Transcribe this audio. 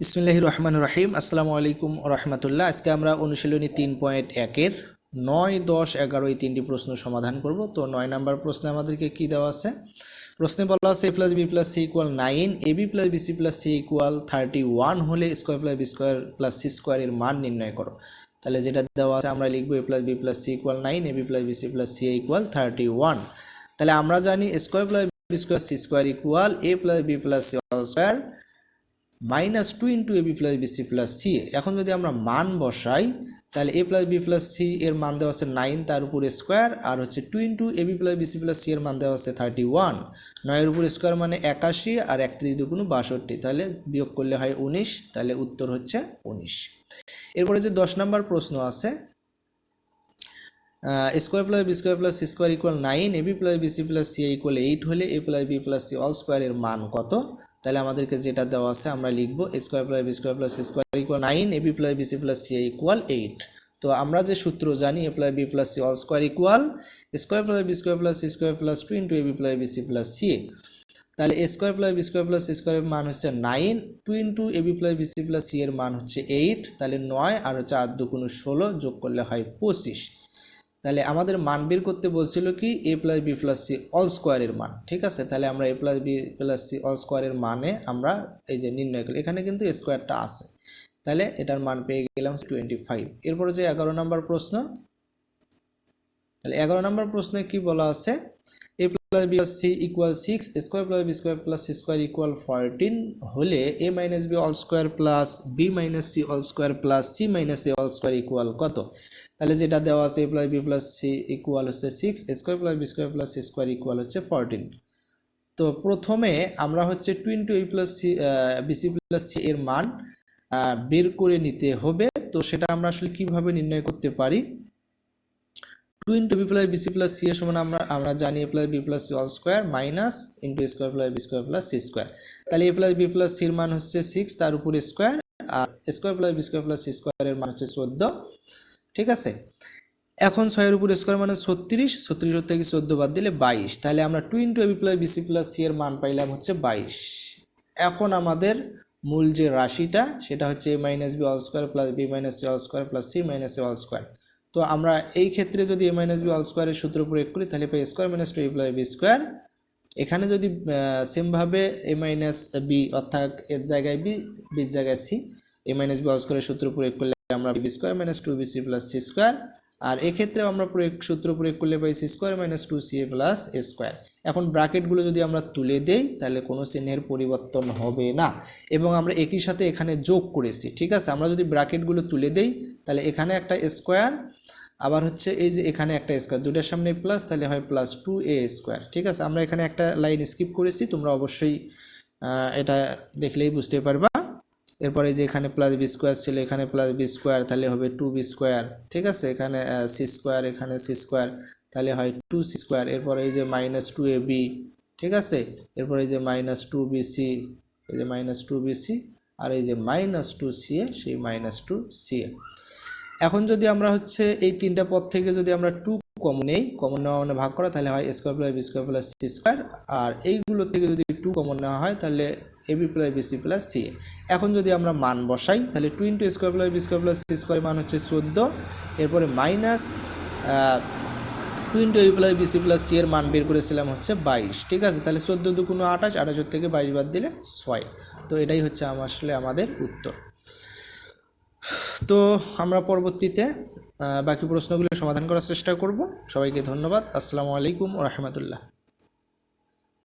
ইসমিল্লাহ রহমান রহিম। আসসালামু আলাইকুম রহমতুল্লাহ। আজকে আমরা অনুশীলনী তিন পয়েন্ট একের নয়, দশ, এগারো এই তিনটি প্রশ্ন সমাধান করব। তো নয় নাম্বার প্রশ্নে আমাদেরকে কি দেওয়া আছে? প্রশ্নে বলা আছে A plus B plus C equal nine A B plus B C plus C equal thirty one হলে square plus B square plus C স্কোয়ারের মান নির্ণয় করো। তাহলে যেটা দেওয়া আছে আমরা লিখব A plus B plus C equal nine A B plus B C plus C equal thirty one তাহলে আমরা জানি square plus B square C square equal A plus B plus C square minus two into A B plus B C plus C এখন যদি আমরা মান বসাই, তাহলে A plus B plus C এর মান দেওয়া আছে নাইন তার উপরে স্কোয়ার, আর হচ্ছে two into A B plus B C plus C এর মান দেওয়া আছে থার্টি ওয়ান। নয়ের উপর স্কোয়ার মানে একাশি, আর একত্রিশ দুগুণ বাষট্টি। তাহলে বিয়োগ করলে হয় উনিশ, তাহলে উত্তর হচ্ছে উনিশ। এরপরে যে দশ নম্বর প্রশ্ন আছে square plus B square plus C square equal nine A B plus B C plus C equal eight হলে A plus B plus C all স্কোয়ারের মান কত? তাহলে আমাদেরকে যেটা দেওয়া আছে আমরা লিখব square plus B square plus square equal nine A B plus B C plus C equal eight তো আমরা যে সূত্র জানি A plus B plus C all square equal square plus B square plus C square plus two into A B plus B C plus C তাহলে square plus B square plus C স্কোয়ারের মান হচ্ছে nine two into A B plus B C plus C এর মান হচ্ছে eight তাহলে নয় আর হচ্ছে আট দুগুণ ষোলো যোগ করলে হয় পঁচিশ। তাহলে আমাদের মান বের করতে বলছিল কি A plus B plus C all স্কোয়ারের মান, ঠিক আছে? তাহলে আমরা A plus B plus C all স্কোয়ারের মানে আমরা এই যে নির্ণয় করি এখানে কিন্তু স্কোয়ারটা আছে। তাহলে এটার মান পেয়ে গেলাম টোয়েন্টি ফাইভ এরপরে যে এগারো নম্বর প্রশ্ন, তাহলে এগারো নম্বর প্রশ্নে কি বলা আছে? Plus B C equal six square plus B square plus C square equal fourteen হলে A minus B all square plus B minus C all square plus C minus C all square equal কত? তাহলে যেটা দেওয়া আছে A plus B plus C equal হচ্ছে six square plus B square plus C square equal হচ্ছে fourteen তো প্রথমে আমরা হচ্ছে two into A plus C B C plus C এর মান বের করে নিতে হবে। তো সেটা আমরা আসলে কীভাবে নির্ণয় করতে পারি? Two into B plus BC plus C এর সমান আমরা আমরা জানি A plus B plus C all square minus into square plus B square plus C square. তাহলে এ প্লাস বি প্লাস সির মান হচ্ছে সিক্স তার উপরে স্কোয়ার, আর square plus B square plus C স্কোয়ারের মান হচ্ছে চোদ্দ। ঠিক আছে? এখন ছয়ের উপর স্কোয়ার মানে ছত্রিশ ছত্রিশ থেকে চোদ্দ বাদ দিলে বাইশ। তাহলে আমরা two into A B plus B C plus C এর মান পাইলাম হচ্ছে বাইশ। এখন আমাদের মূল যে রাশিটা, সেটা হচ্ছে A minus B all square plus B minus C all square plus C minus A all square. তো আমরা এই ক্ষেত্রে যদি এ মাইনাস বি অল স্কোয়ারের সূত্র প্রয়োগ করি, তাহলে পাই square minus two A plus B square এখানে যদি সেমভাবে এ মাইনাস বি অর্থাৎ এর জায়গায় বি বির জায়গায় C A minus B all স্কোয়ারের সূত্র প্রয়োগ করলে আমরা B square minus two B C plus C square আর এক্ষেত্রেও আমরা প্রয়োগ, সূত্র প্রয়োগ করলে পাই C square minus two C A plus A square এখন ব্রাকেটগুলো যদি আমরা তুলে দেই, তাহলে কোনো চিহ্নের পরিবর্তন হবে না। এবং আমরা একই সাথে এখানে যোগ করেছি, ঠিক আছে? আমরা যদি ব্রাকেটগুলো তুলে দেই, তাহলে এখানে একটা স্কোয়ার আবার হচ্ছে এই যে এখানে একটা স্কোয়ার দুটার সামনে প্লাস তাহলে হয় প্লাস টু এ স্কোয়ার ঠিক আছে? আমরা এখানে একটা লাইন স্কিপ করেছি, তোমরা অবশ্যই এটা দেখলেই বুঝতে পারবা। এরপরে যে এখানে প্লাস বি স্কোয়ার ছিল, এখানে প্লাস বি স্কোয়ার তাহলে হবে টু বি স্কোয়ার ঠিক আছে? এখানে সি স্কোয়ার এখানে সি স্কোয়ার তাহলে হয় টু সি স্কোয়ার এরপরে এই যে মাইনাস টু এ বি ঠিক আছে? এরপরে এই যে মাইনাস টু বি সি এই যে মাইনাস টু বি সি আর এই যে মাইনাস টু সি এ সেই মাইনাস টু সি এ এখন যদি আমরা হচ্ছে এই তিনটা পদ থেকে যদি আমরা টু কমন নেই কমন নেওয়া মানে ভাগ করা, তাহলে হয় square plus B square plus C square আর এইগুলো থেকে যদি টু কমন নেওয়া হয়, তাহলে A B plus B C plus C এখন যদি আমরা মান বসাই, তাহলে two into square plus B square plus C square মান হচ্ছে চোদ্দ, এরপরে minus two into A plus B C plus C এর মান বের করেছিলাম হচ্ছে বাইশ, ঠিক আছে? তাহলে চোদ্দ দুগুণ আঠাশ, আঠাশের থেকে বাইশ বাদ দিলে ছয়। তো এটাই হচ্ছে আসলে আমাদের উত্তর। তো আমরা পরবর্তীতে বাকি প্রশ্নগুলো সমাধান করার চেষ্টা করব। সবাইকে ধন্যবাদ। আসসালামু আলাইকুম রহমতুল্লাহ।